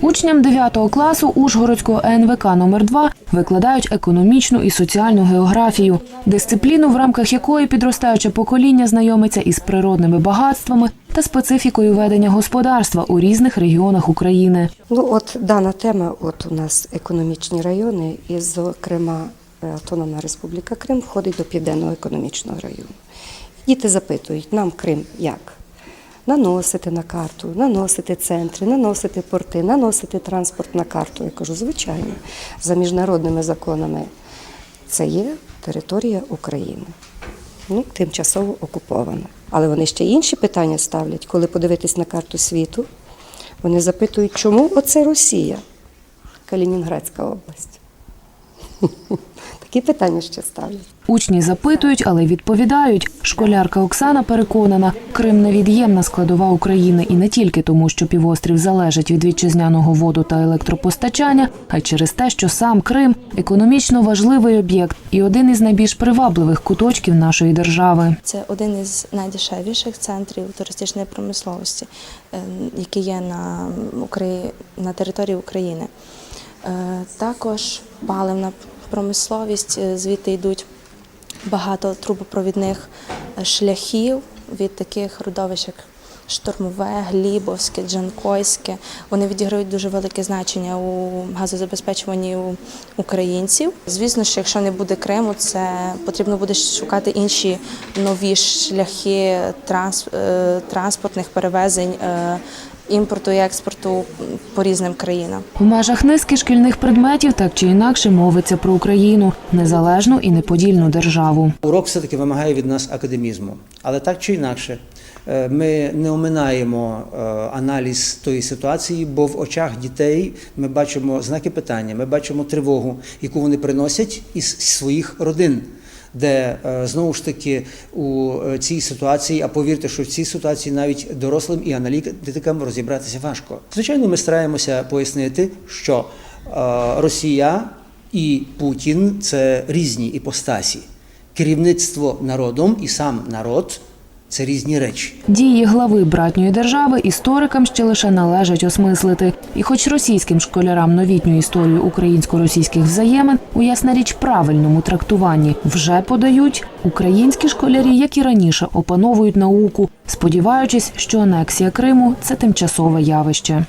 Учням 9 класу Ужгородського ЕНВК номер 2 викладають економічну і соціальну географію, дисципліну, в рамках якої підростаюче покоління знайомиться із природними багатствами та специфікою ведення господарства у різних регіонах України. Ну, от дана тема, от у нас економічні райони, і, зокрема, Автономна Республіка Крим входить до Південного економічного району. Діти запитують, нам Крим як? Наносити на карту, наносити центри, наносити порти, наносити транспорт на карту. Я кажу, звичайно, за міжнародними законами це є територія України. Ну, тимчасово окупована. Але вони ще інші питання ставлять, коли подивитись на карту світу. Вони запитують, чому оце Росія, Калінінградська область. Такі питання ще ставлять. Учні запитують, але відповідають. Школярка Оксана переконана, Крим невід'ємна складова України і не тільки тому, що півострів залежить від вітчизняного воду та електропостачання, а й через те, що сам Крим економічно важливий об'єкт і один із найбільш привабливих куточків нашої держави. Це один із найдешевіших центрів туристичної промисловості, е, які є на, Украї... на території України. Е, Також паливна промисловість, е, звідти йдуть багато трубопровідних е, шляхів від таких родовищ, як Штормове, Глібовське, Джанкойське. Вони відіграють дуже велике значення у газозабезпечуванні українців. Звісно, що якщо не буде Криму, це потрібно буде шукати інші нові шляхи транс, транспортних перевезень. Імпорту і експорту по різним країнам. У межах низки шкільних предметів так чи інакше мовиться про Україну незалежну і неподільну державу. Урок все-таки вимагає від нас академізму, але так чи інакше, е, ми не оминаємо е, аналіз тої ситуації, бо в очах дітей ми бачимо знаки питання, ми бачимо тривогу, яку вони приносять із своїх родин. Де е, знову ж таки у е, цій ситуації, а повірте, що в цій ситуації навіть дорослим і аналітикам розібратися важко. Звичайно, ми стараємося пояснити, що е, Росія і Путін це різні іпостасі. Керівництво народом і сам народ це різні речі. Дії глави братньої держави історикам ще лише належить осмислити. І хоч російським школярам новітню історію українсько-російських взаємин у ясна річ правильному трактуванні вже подають, українські школярі, як і раніше, опановують науку, сподіваючись, що анексія Криму це тимчасове явище.